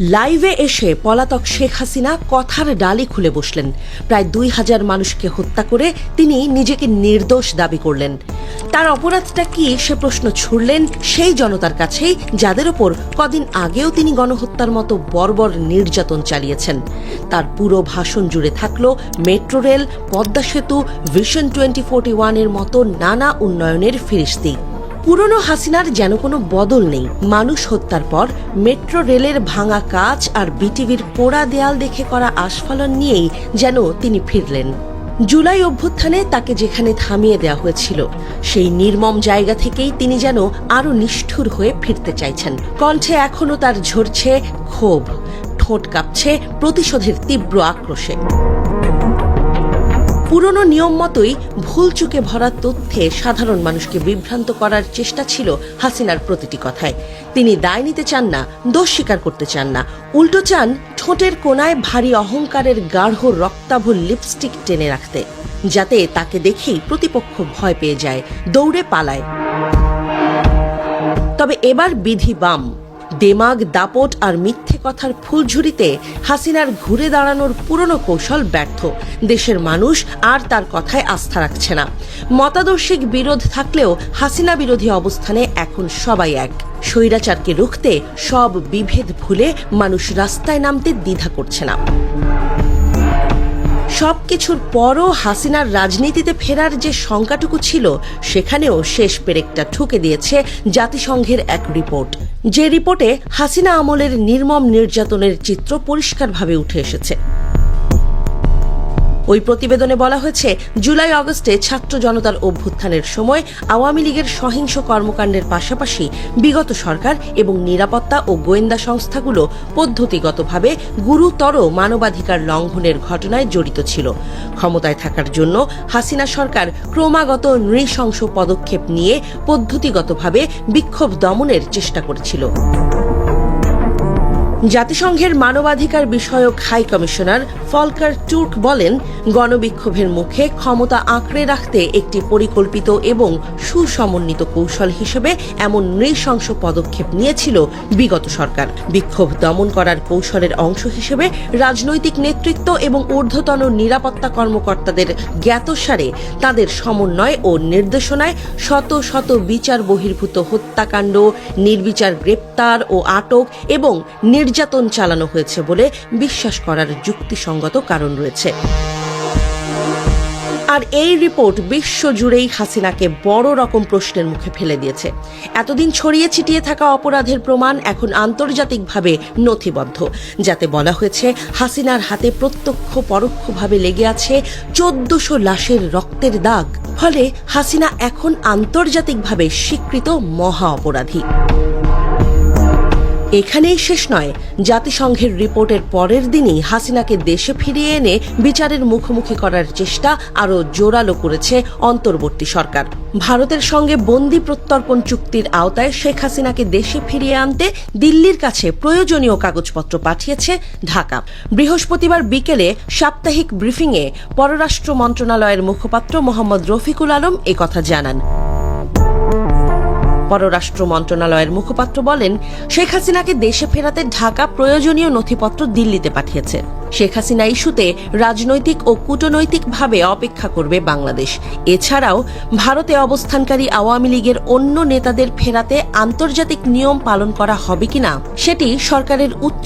লাইভে এসে পলাতক শেখ হাসিনা কথার ডালি খুলে বসলেন। প্রায় দুই হাজার মানুষকে হত্যা করে তিনি নিজেকে নির্দোষ দাবি করলেন। তার অপরাধটা কি সে প্রশ্ন ছুড়লেন সেই জনতার কাছেই, যাদের ওপর কদিন আগেও তিনি গণহত্যার মতো বর্বর নির্যাতন চালিয়েছেন। তার পুরো ভাষণ জুড়ে থাকল মেট্রো রেল, পদ্মা সেতু ভিশন টোয়েন্টি ফোর্টি ওয়ানের মতো নানা উন্নয়নের ফিরিস্তি। পুরনো হাসিনার যেন কোনো বদল নেই। মানুষ হত্যার পর মেট্রো রেলের ভাঙা কাচ আর বিটিভির পোড়া দেয়াল দেখে করা আস্ফালন নিয়েই যেন তিনি ফিরলেন। জুলাই অভ্যুত্থানে তাকে যেখানে থামিয়ে দেওয়া হয়েছিল, সেই নির্মম জায়গা থেকেই তিনি যেন আরও নিষ্ঠুর হয়ে ফিরতে চাইছেন। কণ্ঠে এখনও তার ঝরছে ক্ষোভ, ঠোঁট কাঁপছে প্রতিশোধের তীব্র আক্রোশে। পুরনো নিয়ম মতোই ভুল চুকে ভরা তথ্যে সাধারণ মানুষকে বিভ্রান্ত করার চেষ্টা ছিল হাসিনার প্রতিটি কথায়। তিনি দায় নিতে চান না, দোষ স্বীকার করতে চান না। উল্টো চান ঠোঁটের কোনায় ভারী অহংকারের গাঢ় রক্তাভ লিপস্টিক টেনে রাখতে, যাতে তাকে দেখেই প্রতিপক্ষ ভয় পেয়ে যায়, দৌড়ে পালায়। তবে এবার বিধি বাম। দেমাগ, দাপট আর মিথ্যে কথার ফুলঝুরিতে হাসিনার ঘুরে দাঁড়ানোর পুরনো কৌশল ব্যর্থ। দেশের মানুষ আর তার কথায় আস্থা রাখছে না। মতাদর্শিক বিরোধ থাকলেও হাসিনা বিরোধী অবস্থানে এখন সবাই এক। স্বৈরাচারকে রুখতে সব বিভেদ ভুলে মানুষ রাস্তায় নামতে দ্বিধা করছে না। সবকিছুর পরও হাসিনার রাজনীতিতে ফেরার যে শঙ্কাটুকু ছিল, সেখানেও শেষ পেরেকটা ঠুকে দিয়েছে জাতিসংঘের এক রিপোর্ট। যে রিপোর্টে হাসিনা আমলের নির্মম নির্যাতনের চিত্র পরিষ্কারভাবে উঠে এসেছে। ওই প্রতিবেদনে বলা হয়েছে, জুলাই আগস্টে ছাত্র জনতার অভ্যুত্থানের সময় আওয়ামী লীগের সহিংস কর্মকাণ্ডের পাশাপাশি বিগত সরকার এবং নিরাপত্তা ও গোয়েন্দা সংস্থাগুলো পদ্ধতিগতভাবে গুরুতর মানবাধিকার লঙ্ঘনের ঘটনায় জড়িত ছিল। ক্ষমতায় থাকার জন্য হাসিনা সরকার ক্রমাগত নৃশংস পদক্ষেপ নিয়ে পদ্ধতিগতভাবে বিক্ষোভ দমনের চেষ্টা করেছিল। জাতিসংঘের মানবাধিকার বিষয়ক হাই কমিশনার ফলকার টুর্ক বলেন, গণবিক্ষোভের মুখে ক্ষমতা আঁকড়ে রাখতে একটি পরিকল্পিত এবং সুসমন্বিত কৌশল হিসেবে এমন নৃশংস পদক্ষেপ নিয়েছিল বিগত সরকার। বিক্ষোভ দমন করার কৌশলের অংশ হিসেবে রাজনৈতিক নেতৃত্ব এবং ঊর্ধ্বতন নিরাপত্তা কর্মকর্তাদের জ্ঞাতসারে তাদের সমন্বয় ও নির্দেশনায় শত শত বিচার বহির্ভূত হত্যাকাণ্ড, নির্বিচার গ্রেপ্তার ও আটক এবং নির্যাতন চালানো হয়েছে বলে বিশ্বাস করার যুক্তিসঙ্গত কারণ রয়েছে। আর এই রিপোর্ট বিশ্বজুড়েই হাসিনাকে বড় রকম প্রশ্নের মুখে ফেলে দিয়েছে। এতদিন ছড়িয়ে ছিটিয়ে থাকা অপরাধের প্রমাণ এখন আন্তর্জাতিকভাবে নথিবদ্ধ। যাতে বলা হয়েছে, হাসিনার হাতে প্রত্যক্ষ পরোক্ষভাবে লেগে আছে চোদ্দশো লাশের রক্তের দাগ। ফলে হাসিনা এখন আন্তর্জাতিকভাবে স্বীকৃত মহা অপরাধী। এখানেই শেষ নয়। জাতিসংঘের রিপোর্টের পরের দিনই হাসিনাকে দেশে ফিরিয়ে এনে বিচারের মুখোমুখি করার চেষ্টা আরও জোরালো করেছে অন্তর্বর্তী সরকার। ভারতের সঙ্গে বন্দি প্রত্যর্পণ চুক্তির আওতায় শেখ হাসিনাকে দেশে ফিরিয়ে আনতে দিল্লির কাছে প্রয়োজনীয় কাগজপত্র পাঠিয়েছে ঢাকা। বৃহস্পতিবার বিকেলে সাপ্তাহিক ব্রিফিংয়ে পররাষ্ট্র মন্ত্রণালয়ের মুখপাত্র মোহাম্মদ রফিকুল আলম একথা জানান। পররাষ্ট্র মন্ত্রণালয়ের মুখপাত্র বলেন, শেখ হাসিনাকে দেশে ফেরাতে ঢাকা প্রয়োজনীয় নথিপত্র দিল্লিতে পাঠিয়েছে। শেখ হাসিনা ইস্যুতে রাজনৈতিক ও কূটনৈতিকভাবে অপেক্ষা করবে বাংলাদেশ। এছাড়াও, ভারতে অবস্থানকারী আওয়ামী লীগের অন্য নেতাদের ফেরাতে আন্তর্জাতিক নিয়ম পালন করা হবে কিনা, সেটি সরকারের উচ্চ